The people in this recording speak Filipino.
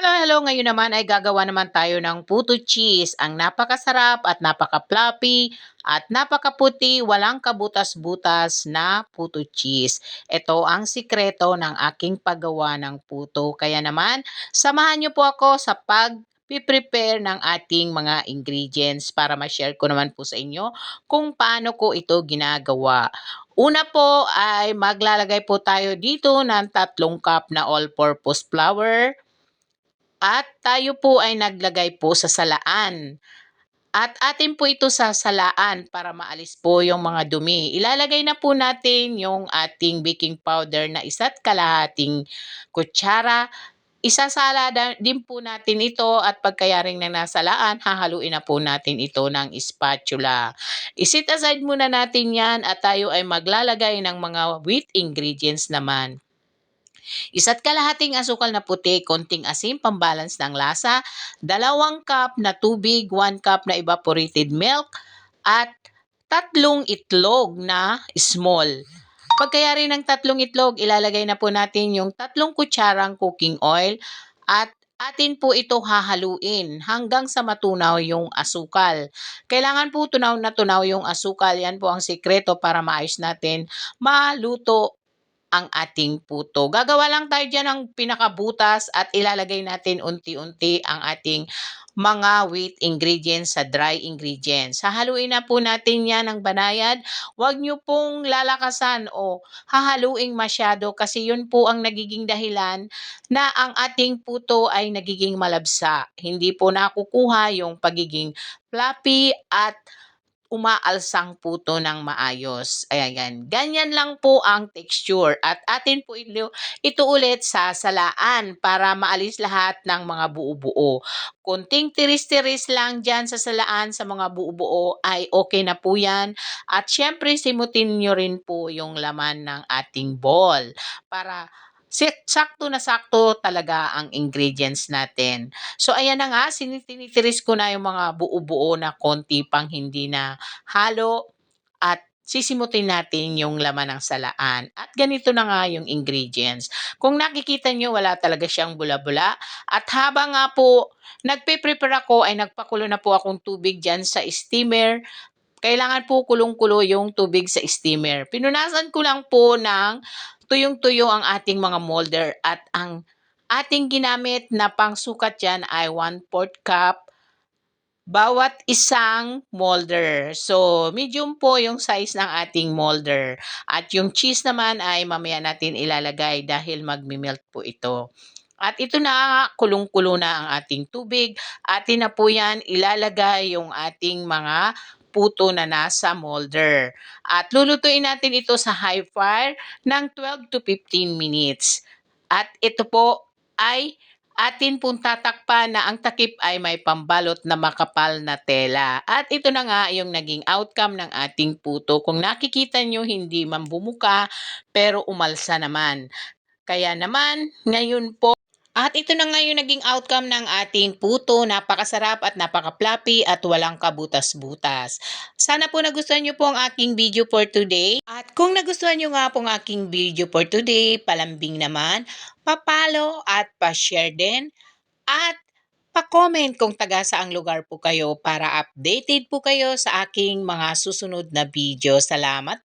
Hello, hello. Ngayon naman ay gagawa naman tayo ng puto cheese. Ang napakasarap at napaka-fluffy at napakaputi, walang kabutas-butas na puto cheese. Ito ang sikreto ng aking paggawa ng puto. Kaya naman, samahan niyo po ako sa pag prepare ng ating mga ingredients para ma-share ko naman po sa inyo kung paano ko ito ginagawa. Una po ay maglalagay po tayo dito ng tatlong cup na all-purpose flour, at tayo po ay naglagay po sa salaan. At atin po ito sa salaan para maalis po yung mga dumi. Ilalagay na po natin yung ating baking powder na isa't kalahating kutsara. Isasala din po natin ito at pagkayaring na nasalaan, hahaluin na po natin ito ng spatula. Isit aside muna natin yan at tayo ay maglalagay ng mga wheat ingredients naman. Isa't kalahating asukal na puti, konting asin, pambalance ng lasa, dalawang cup na tubig, 1 cup na evaporated milk, at tatlong itlog na small. Pagkayari ng tatlong itlog, ilalagay na po natin yung tatlong kutsarang cooking oil at atin po ito hahaluin hanggang sa matunaw yung asukal. Kailangan po tunaw na tunaw yung asukal. Yan po ang sikreto para maayos natin maluto ang ating puto. Gagawa lang tayo dyan ng pinakabutas at ilalagay natin unti-unti ang ating mga wheat ingredients sa dry ingredients. Hahaluin na po natin yan ng banayad. Huwag nyo pong lalakasan o hahaluing masyado kasi yun po ang nagiging dahilan na ang ating puto ay nagiging malabsa. Hindi po nakukuha yung pagiging fluffy at umaalsang puto ng maayos. Ayan, ganyan lang po ang texture. At atin po ito, ito ulit sa salaan para maalis lahat ng mga buo-buo. Kunting tiris-tiris lang dyan sa salaan sa mga buo-buo ay okay na po yan. At syempre simutin nyo rin po yung laman ng ating ball para sakto na sakto talaga ang ingredients natin. So, ayan na nga, sinititiris ko na yung mga buo-buo na konti pang hindi na halo at sisimutin natin yung laman ng salaan. At ganito na nga yung ingredients. Kung nakikita nyo, wala talaga siyang bula-bula. At habang nga po nagpe-prepare ako, ay nagpakulo na po akong tubig dyan sa steamer kailangan po kulong-kulo yung tubig sa steamer. Pinunasan ko lang po ng tuyong-tuyo ang ating mga molder at ang ating ginamit na pangsukat dyan ay 1 4 cup bawat isang molder. So, medium po yung size ng ating molder. At yung cheese naman ay mamaya natin ilalagay dahil magmi-melt po ito. At ito na, kulong-kulo na ang ating tubig. Atin na po yan ilalagay yung ating mga puto na nasa molder. At lulutuin natin ito sa high fire ng 12 to 15 minutes. At ito po ay atin pong tatakpan na ang takip ay may pambalot na makapal na tela. At ito na nga yung naging outcome ng ating puto. Kung nakikita nyo, hindi man bumuka, pero umalsa naman. Kaya naman, ngayon po, at ito na nga yung naging outcome ng ating puto. Napakasarap at napaka-fluffy at walang kabutas-butas. Sana po nagustuhan nyo po ang aking video for today. At kung nagustuhan nyo nga po ang aking video for today, palambing naman, papalo at pa-share din. At pa-comment kung taga saang lugar po kayo para updated po kayo sa aking mga susunod na video. Salamat